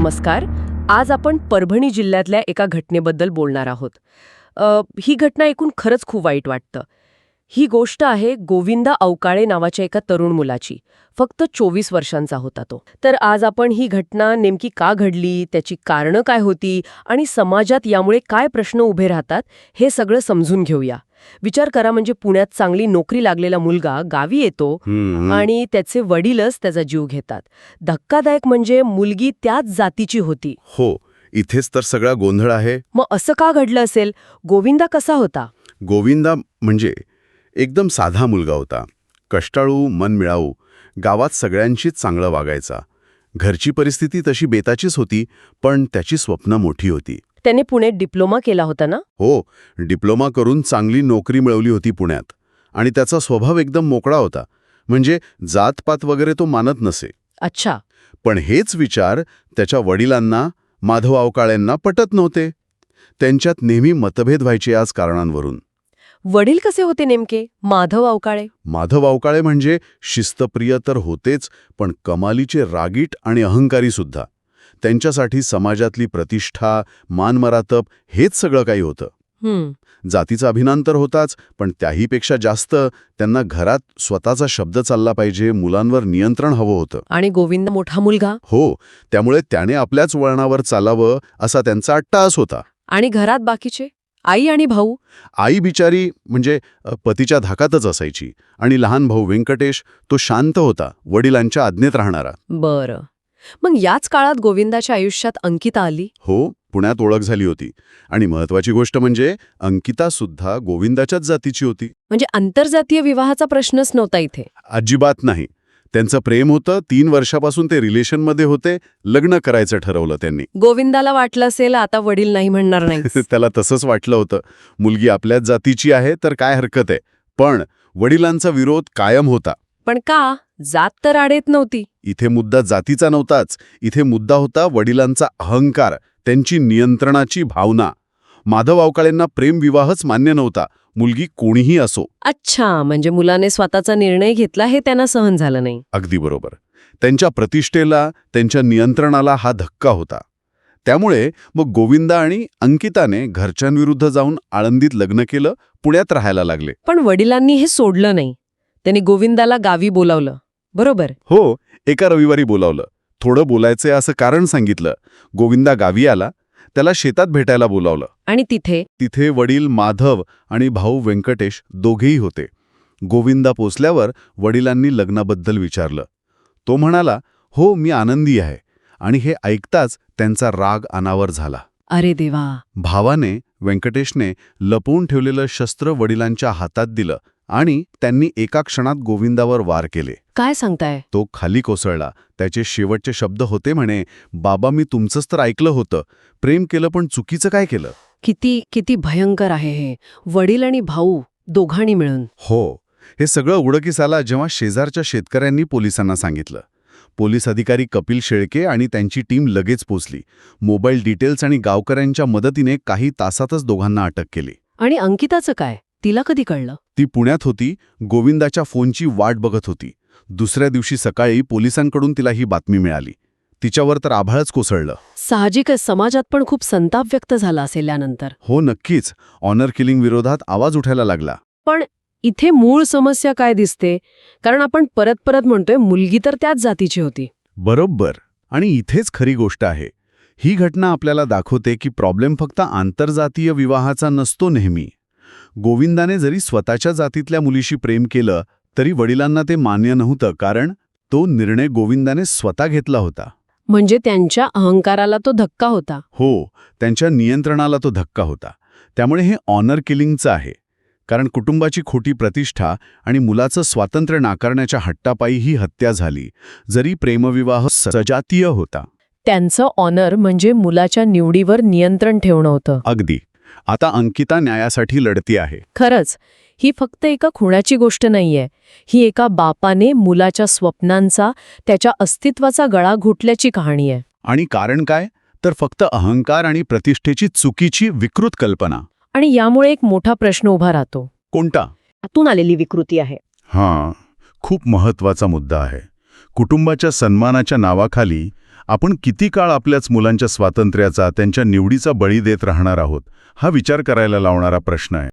नमस्कार. आज आपण परभणी जिल्ह्यातल्या एका घटनेबद्दल बोलणार आहोत. अ, ही घटना ऐकून खरंच खूप वाईट वाटतं. ही गोष्ट आहे गोविंदा अवकाळे नावाच्या एका तरुण मुलाची. फक्त चोवीस वर्षांचा होता तो. तर आज आपण ही घटना नेमकी का घडली त्याची कारणं काय होती आणि समाजात यामुळे काय प्रश्न उभे राहतात हे सगळं समजून घेऊया. विचार करा म्हणजे पुण्यात चांगली नोकरी लागलेला मुलगा गावी येतो. आणि त्याचे वडीलच त्याचा जीव घेतात. धक्कादायक म्हणजे मुलगी त्याच जातीची होती. हो इथेच तर सगळा गोंधळ आहे. मग असं का घडलं असेल? गोविंदा कसा होता? गोविंदा म्हणजे एकदम साधा मुलगा होता. कष्टाळू मनमिळाऊ गावात सगळ्यांशीच चांगलं वागायचा. घरची परिस्थिती तशी बेताचीच होती पण त्याची स्वप्न मोठी होती. त्याने पुण्यात डिप्लोमा केला होता ना? हो डिप्लोमा करून चांगली नोकरी मिळवली होती पुण्यात. आणि त्याचा स्वभाव एकदम मोकळा होता. म्हणजे जातपात वगैरे तो मानत नसे. अच्छा. पण हेच विचार त्याच्या वडिलांना माधव अवकाळ्यांना पटत नव्हते. त्यांच्यात नेहमी मतभेद व्हायचे याच कारणांवरून. वडील कसे होते नेमके? माधव अवकाळे माधव अवकाळे म्हणजे शिस्तप्रिय तर होतेच पण कमालीचे रागीट आणि अहंकारी सुद्धा. त्यांच्यासाठी समाजातली प्रतिष्ठा मानमरातब हेच सगळं काही होतं. जातीचा अभिमान तर होताच पण त्याहीपेक्षा जास्त त्यांना घरात स्वतःचा शब्द चालला पाहिजे मुलांवर नियंत्रण हवं होतं. आणि गोविंद मोठा मुलगा? हो त्यामुळे त्याने आपल्याच वळणावर चालावं असा त्यांचा अट्टास होता. आणि घरात बाकीचे? आई आणि भाऊ? आई बिचारी म्हणजे पतीच्या धाकातच असायची. आणि लहान भाऊ व्यंकटेश तो शांत होता वडिलांच्या आज्ञेत राहणारा. बरं. मग याच काळात गोविंदाच्या आयुष्यात अंकिता आली? हो पुण्यात ओळख झाली होती. आणि महत्वाची गोष्ट म्हणजे अंकिता सुद्धा गोविंदाच्याच जातीची होती. म्हणजे आंतरजातीय विवाहाचा प्रश्नच नव्हता इथे. अजिबात नाही. त्यांचं प्रेम होतं तीन वर्षापासून ते रिलेशनमध्ये होते लग्न करायचं ठरवलं त्यांनी. गोविंदाला वाटलं असेल आता वडील नाही म्हणणार नाही त्याला तसंच वाटलं होतं. मुलगी आपल्याच जातीची आहे तर काय हरकत आहे? पण वडिलांचा विरोध कायम होता. पण का? जात तर आडेत नव्हती. इथे मुद्दा जातीचा नव्हताच. इथे मुद्दा होता वडिलांचा अहंकार त्यांची नियंत्रणाची भावना. माधव अवकाळेंना प्रेमविवाहच मान्य नव्हता. मुलगी कोणीही असो. अच्छा म्हणजे मुलाने स्वतःचा निर्णय घेतला हे त्यांना सहन झालं नाही. अगदी बरोबर. त्यांच्या प्रतिष्ठेला त्यांच्या नियंत्रणाला हा धक्का होता. त्यामुळे मग गोविंदा आणि अंकिताने घरच्यांविरुद्ध जाऊन आळंदीत लग्न केलं पुण्यात राहायला लागले. पण वडिलांनी हे सोडलं नाही. त्यांनी गोविंदाला गावी बोलावलं. बरोबर. हो एका रविवारी बोलावलं. थोडं बोलायचंय असं कारण सांगितलं. गोविंदा गावी आला. त्याला शेतात भेटायला बोलावलं. आणि तिथे? तिथे वडील माधव आणि भाऊ व्यंकटेश दोघेही होते. गोविंदा पोचल्यावर वडिलांनी लग्नाबद्दल विचारलं. तो म्हणाला हो मी आनंदी आहे. आणि हे ऐकताच त्यांचा राग अनावर झाला. अरे देवा. भावाने व्यंकटेशने लपवून ठेवलेलं शस्त्र वडिलांच्या हातात दिलं. आणि त्यांनी एका क्षणात गोविंदावर वार केले. काय सांगताय? तो खाली कोसळला. त्याचे शेवटचे शब्द होते म्हणे बाबा मी तुमचंच तर ऐकलं होतं. प्रेम केलं पण चुकीचं काय केलं? किती किती भयंकर आहे हे. वडील आणि भाऊ दोघांनी मिळून. हो. हे सगळं उडकीस आला जेव्हा शेजारच्या शेतकऱ्यांनी पोलिसांना सांगितलं. पोलीस अधिकारी कपिल शेळके आणि त्यांची टीम लगेच पोचली. मोबाईल डिटेल्स आणि गावकऱ्यांच्या मदतीने काही तासातच दोघांना अटक केली. आणि अंकिताचं काय? तिला कधी कळलं? ती पुण्यात होती गोविंदाच्या फोनची वाट बघत होती. दुसऱ्या दिवशी सकाळी पोलिसांकडून तिला ही बातमी मिळाली. तिच्यावर तर आभाळच कोसळलं. साहजिकच समाजात पण खूप संताप व्यक्त झाला असेल यानंतर. हो नक्कीच. ऑनर किलिंग विरोधात आवाज उठायला लागला. पण इथे मूळ समस्या काय दिसते? कारण आपण परत परत म्हणतोय मुलगी तर त्याच जातीची होती. बरोबर. आणि इथेच खरी गोष्ट आहे. ही घटना आपल्याला दाखवते की प्रॉब्लेम फक्त आंतरजातीय विवाहाचा नसतो नेहमी. गोविंदाने जरी स्वतःच्या जातीतल्या मुलीशी प्रेम केलं तरी वडिलांना ते मान्य नव्हतं कारण तो निर्णय गोविंदाने स्वतः घेतला होता. म्हणजे त्यांच्या अहंकाराला तो धक्का होता. हो त्यांच्या नियंत्रणाला तो धक्का होता. त्यामुळे हे ऑनर किलिंगचं आहे. कारण कुटुंबाची खोटी प्रतिष्ठा आणि मुलाचं स्वातंत्र्य नाकारण्याच्या हट्टापायी ही हत्या झाली जरी प्रेमविवाह सजातीय होता. त्यांचं ऑनर म्हणजे मुलाच्या निवडीवर नियंत्रण ठेवणं होतं. अगदी. आता अंकिता न्यायासाठी लढती आहे. खरंच ही फक्त एका खुणाची गोष्ट नाहीये. ही एका बापाने मुलाच्या स्वप्नांचा त्याच्या अस्तित्वाचा गळा घुटल्याची कहाणी आहे. आणि कारण काय? तर फक्त अहंकार आणि प्रतिष्ठेची चुकीची विकृत कल्पना. आणि यामुळे एक मोठा प्रश्न उभा राहतो. कोणता? आतून आलेली विकृती आहे. हां खूप महत्त्वाचा मुद्दा आहे. कुटुंबाच्या सन्मानाच्या नावाखाली आपण किती काळ आपल्याच मुलांच्या स्वातंत्र्याचा त्यांच्या निवडीचा बळी देत राहणार आहोत हा विचार करायला लावणारा प्रश्न आहे.